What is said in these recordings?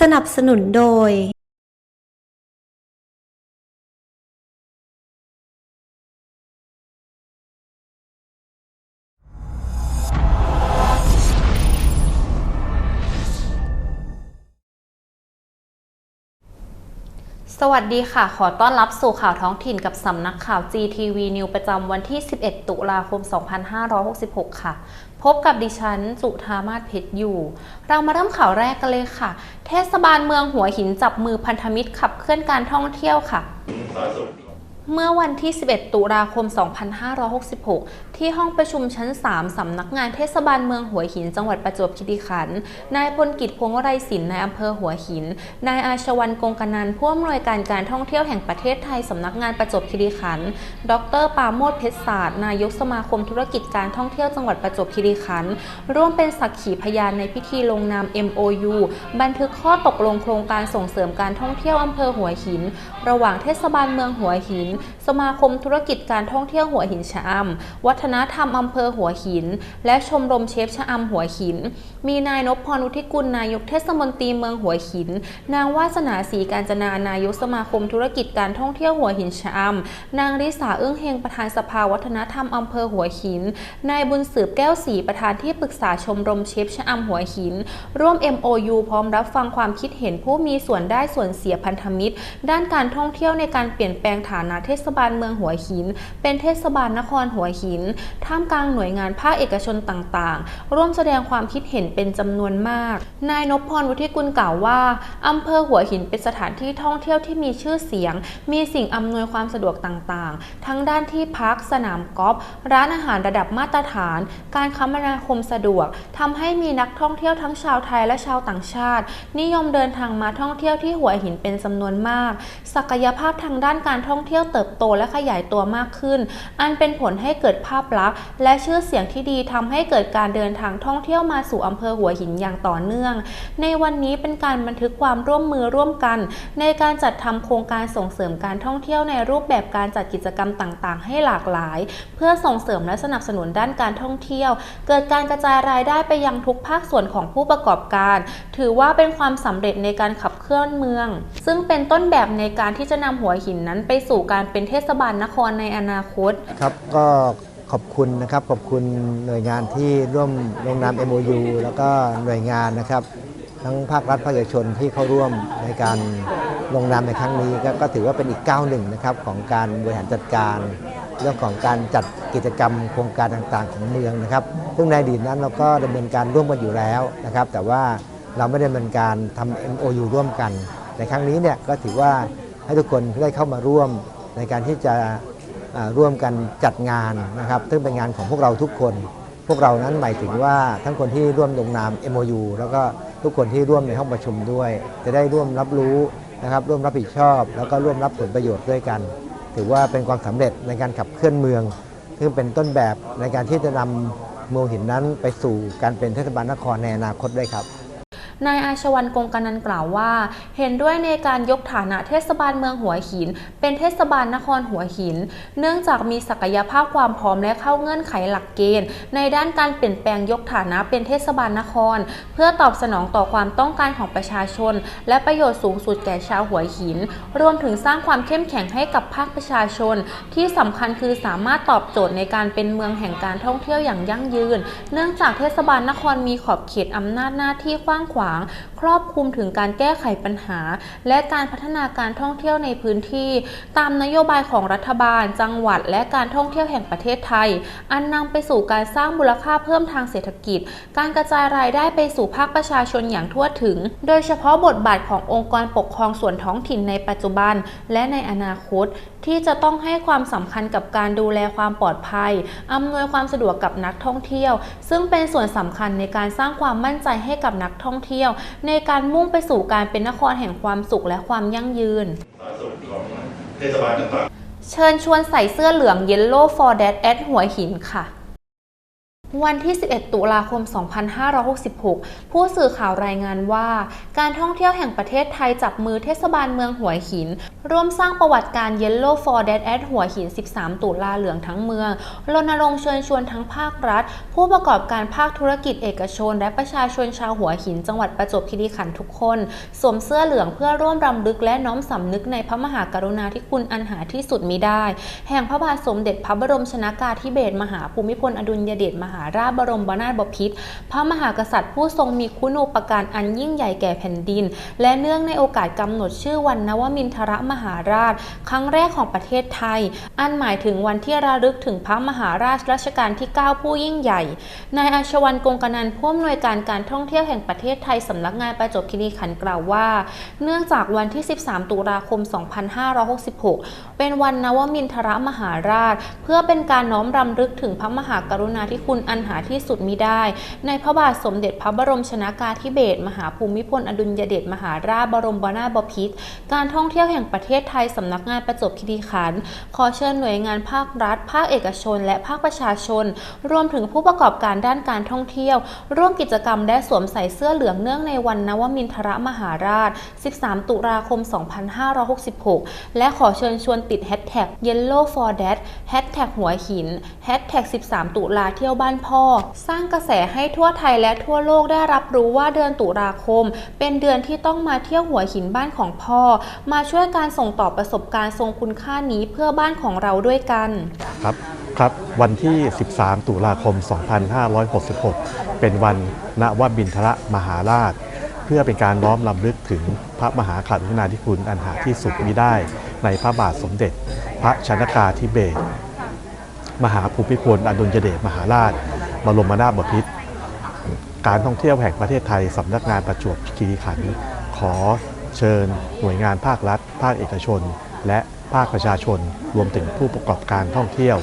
สนับสนุนโดย สวัสดีค่ะ ขอต้อนรับสู่ข่าวท้องถิ่นกับสำนักข่าว GTV New ประจำวันที่ 11 ตุลาคม 2566 ค่ะ พบกับดิฉัน จุธามาศเพชรอยู่ เรามาเริ่มข่าวแรกกันเลยค่ะ เทศบาลเมืองหัวหินจับมือพันธมิตรขับเคลื่อนการท่องเที่ยวค่ะ เมื่อวันที่ 11 ตุลาคม 2566 ที่ห้องประชุมชั้น 3 สำนักงานเทศบาลเมืองหัวหิน จังหวัดประจวบคีรีขันธ์ นายพลกิจพวงวรัยศิลป์นายอำเภอหัวหิน นายอาชวันกงกนันผู้อำนวยการการท่องเที่ยวแห่งประเทศไทย สำนักงานประจวบคีรีขันธ์ ดรปาโมทเพชรศาสตร์ นายกสมาคมธุรกิจการท่องเที่ยวจังหวัดประจวบคีรีขันธ์ ร่วมเป็นสักขีพยานในพิธีลงนาม MOU บันทึกข้อตกลงโครงการส่งเสริมการท่องเที่ยวอำเภอหัวหิน ระหว่างเทศบาลเมืองหัวหินสมาคมธุรกิจการท่องเที่ยวหัวหินชะอำวัฒนธรรมอำเภอหัวหิน และชมรมเชฟชะอำหัวหิน มีนายนพพรุทิกุลนายกเทศมนตรีเมืองหัวหิน นางวาสนาศรีการจนานายกสมาคมธุรกิจการท่องเที่ยวหัวหินชะอำนางริษาเอื้องเฮงประธานสภาวัฒนธรรมอำเภอหัวหิน นายบุญสืบแก้วศรีประธานที่ปรึกษาชมรมเชฟชะอำหัวหิน ร่วม MOU พร้อมรับฟังความคิดเห็นผู้มีส่วนได้ส่วนเสียพันธมิตร ด้านการท่องเที่ยวในการเปลี่ยนแปลงฐานะเทศบาลเมืองหัวหิน เป็นเทศบาลนครหัวหิน ท่ามกลางหน่วยงานภาคเอกชนต่างๆ ร่วมแสดงความคิดเห็นเป็นจำนวนมาก นายนพพรวุฒิกุลกล่าวว่าอำเภอหัวหินเป็นสถานที่ท่องเที่ยวที่มีชื่อเสียง มีสิ่งอำนวยความสะดวกต่างๆ ทั้งด้านที่พักสนามกอล์ฟร้านอาหารระดับมาตรฐาน การคมนาคมสะดวกทำให้มีนักท่องเที่ยวทั้งชาวไทยและชาวต่างชาติ นิยมเดินทางมาท่องเที่ยวที่หัวหินเป็นจำนวนมาก ศักยภาพทางด้านการท่องเที่ยวเติติบโตและขยายตัวมากขึ้น อันเป็นผลให้เกิดภาพลักษณ์ และชื่อเสียงที่ดีทำให้เกิดการเดินทางท่องเที่ยวมาสู่อำเภอหัวหินอย่างต่อเนื่อง ในวันนี้เป็นการบันทึกความร่วมมือร่วมกัน ในการจัดทำโครงการส่งเสริมการท่องเที่ยวในรูปแบบการจัดกิจกรรมต่างๆ ให้หลากหลาย เพื่อส่งเสริมและสนับสนุนด้านการท่องเที่ยว เกิดการกระจายรายได้ไปยังทุกภาคส่วนของผู้ประกอบการ ถือว่าเป็นความสำเร็จในการขับ เคลื่อนเมือง ซึ่งเป็นต้นแบบในการที่จะนำหัวหินนั้นไปสู่การเป็นเทศบาลนครในอนาคต ครับก็ขอบคุณนะครับขอบคุณหน่วยงานที่ร่วมลงนาม MOU แล้วก็หน่วยงานนะครับ ทั้งภาครัฐภาคเอกชนที่เข้าร่วมในการลงนามในครั้งนี้ก็ก็ถือว่าเป็นอีกก้าวหนึ่งนะครับของการบริหารจัดการเรื่องของการจัดกิจกรรมโครงการต่างๆของเมืองนะครับ ซึ่งในอดีตนั้นเราก็ดำเนินการร่วมกันอยู่แล้วนะครับ แต่ว่า เราไม่ได้ดำเนินการทำ MOU ร่วมกัน ในครั้งนี้เนี่ยก็ถือว่าให้ทุกคนได้เข้ามาร่วมในการที่จะร่วมกันจัดงานนะครับ ซึ่งเป็นงานของพวกเราทุกคน พวกเรานั้นหมายถึงว่าทั้งคนที่ร่วมลงนาม MOU แล้วก็ทุกคนที่ร่วมในห้องประชุมด้วย จะได้ร่วมรับรู้นะครับ ร่วมรับผิดชอบ แล้วก็ร่วมรับผลประโยชน์ด้วยกัน ถือว่าเป็นความสำเร็จในการขับเคลื่อนเมือง ซึ่งเป็นต้นแบบในการที่จะนำเมืองหินนั้นไปสู่การเป็นเทศบาลนครในอนาคตด้วยครับ นายอาชวันกงกันนันท์กล่าวว่า เห็นด้วยในการยกฐานะเทศบาลเมืองหัวหิน เป็นเทศบาลนครหัวหิน เนื่องจากมีศักยภาพความพร้อมและเข้าเงื่อนไขหลักเกณฑ์ ในด้านการเปลี่ยนแปลงยกฐานะเป็นเทศบาลนคร เพื่อตอบสนองต่อความต้องการของประชาชน และประโยชน์สูงสุดแก่ชาวหัวหิน รวมถึงสร้างความเข้มแข็งให้กับภาคประชาชน ที่สำคัญคือสามารถตอบโจทย์ในการเป็นเมืองแห่งการท่องเที่ยวอย่างยั่งยืน เนื่องจากเทศบาลนครมีขอบเขตอำนาจหน้าที่กว้างขวางครอบคลุมถึงการแก้ไขปัญหา และการพัฒนาการท่องเที่ยวในพื้นที่ ตามนโยบายของรัฐบาล จังหวัด และการท่องเที่ยวแห่งประเทศไทย อันนำไปสู่การสร้างมูลค่าเพิ่มทางเศรษฐกิจ การกระจายรายได้ไปสู่ภาคประชาชนอย่างทั่วถึง โดยเฉพาะบทบาทขององค์กรปกครองส่วนท้องถิ่นในปัจจุบัน และในอนาคต ที่จะต้องให้ความสำคัญกับการดูแลความปลอดภัย อำนวยความสะดวกกับนักท่องเที่ยว ซึ่งเป็นส่วนสำคัญในการสร้างความมั่นใจให้กับนักท่องเที่ยวในการมุ่งไปสู่การเป็นนครแห่งความสุขและความยั่งยืนสาธารณสุขของเทศบาลต่างๆเชิญชวนใส่เสื้อเหลือง Yellow for Dad at หัวหินค่ะ วันที่ 11 ตุลาคม 2566 ผู้สื่อข่าวรายงานว่า การท่องเที่ยวแห่งประเทศไทยจับมือเทศบาลเมืองหัวหิน ร่วมสร้างประวัติการ Yellow for Dead at หัวหิน 13 ตุลาเหลืองทั้งเมือง รณรงค์เชิญชวนทั้งภาครัฐ ผู้ประกอบการภาคธุรกิจเอกชน และประชาชนชาวหัวหิน จังหวัดประจวบคีรีขันธ์ทุกคน สวมเสื้อเหลืองเพื่อร่วมรำลึกและน้อมสำนึกในพระมหากรุณาธิคุณอันหาที่สุดมิได้ แห่งพระบาทสมเด็จพระบรมชนากาธิเบศรมหาภูมิพลอดุลยเดชมหาราชบรมบนาถบพิตรพระมหากษัตริย์ผู้ทรงมีคุณูปการอันยิ่งใหญ่แก่แผ่นดิน และเนื่องในโอกาสกำหนดชื่อวันนวมินทรมหาราช ครั้งแรกของประเทศไทย อันหมายถึงวันที่ระลึกถึงพระมหาราชรัชกาลที่ 9 ผู้ยิ่งใหญ่นายอาชวันกงกนันผู้อำนวยการการท่องเที่ยวแห่งประเทศไทยสำนักงานประจวบคีรีขันธ์กล่าวว่า เนื่องจากวันที่ 13 ตุลาคม 2566 เป็นวันนวมินทรมหาราช เพื่อเป็นการน้อมรำลึกถึงพระมหากรุณาธิคุณอันหาที่สุดมิได้ ในพระบาทสมเด็จพระบรมชนากาธิเบศรมหาภูมิพลอดุลยเดชมหาราชบรมนาถบพิตรการท่องเที่ยวแห่งประเทศไทยสำนักงานประจวบคีรีขันธ์ขอเชิญหน่วยงานภาครัฐ ภาคเอกชน และภาคประชาชน รวมถึงผู้ประกอบการด้านการท่องเที่ยว ร่วมกิจกรรมและสวมใส่เสื้อเหลืองเนื่องในวันนวมินทรมหาราช 13 ตุลาคม 2566 และขอเชิญชวนติดแฮชแท็ก Yellow for Dad แฮชแท็กหัวหินแฮชแท็ก13 ตุลาเที่ยวบ้านพอ สร้างกระแสให้ทั่วไทยและทั่วโลกได้รับรู้ว่าเดือนตุลาคม เป็นเดือนที่ต้องมาเที่ยวหัวหินบ้านของพ่อ มาช่วยการส่งต่อประสบการณ์ทรงคุณค่านี้เพื่อบ้านของเราด้วยกันครับครับวันที่ 13 ตุลาคม 2566 เป็นวันนวบินทรมหาราช เพื่อเป็นการน้อมรำลึกถึงพระมหากรุณาธิคุณอันหาที่สุดมิได้ ในพระบาทสมเด็จ พระชนากาธิเบศร มหาภูมิพลอดุลยเดชมหาราชบรมนาถบพิตรการท่องเที่ยวแห่งประเทศไทยสำนักงานประจวบคีรีขันธ์ขอเชิญหน่วยงานภาครัฐ ภาคเอกชน และภาคประชาชน รวมถึงผู้ประกอบการท่องเที่ยว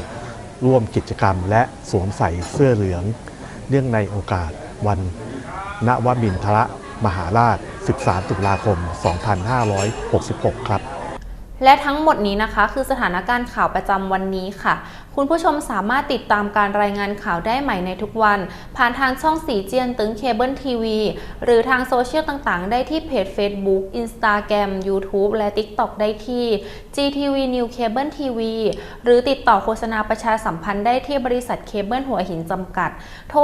ร่วมกิจกรรม และสวมใส่เสื้อเหลือง เนื่องในโอกาสวันนวมินทรมหาราช 13 ตุลาคม 2566 ครับ และทั้งหมดนี้นะคะ คือสถานการณ์ข่าวประจำวันนี้ค่ะ คุณผู้ชมสามารถติดตามการรายงานข่าวได้ใหม่ในทุกวัน ผ่านทางช่องสีเจียนตึงเคเบิลทีวีหรือทางโซเชียลต่างๆ ได้ที่เพจ Facebook Instagram YouTube และ TikTok ได้ที่ GTV New Cable TV หรือติดต่อโฆษณาประชาสัมพันธ์ได้ที่บริษัทเคเบิลหัวหินจำกัด โทร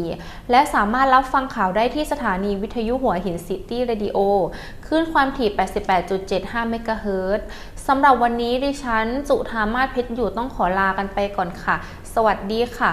062-965-2444 และสามารถรับฟังข่าวได้ที่สถานีวิทยุหัวหินซิตี้เรดิโอคลื่นความถี่88.75 เมกะเฮิรตซ์สำหรับวันนี้ดิฉันจุธามาศเพชรอยู่ต้องขอลากันไปก่อนค่ะ สวัสดีค่ะ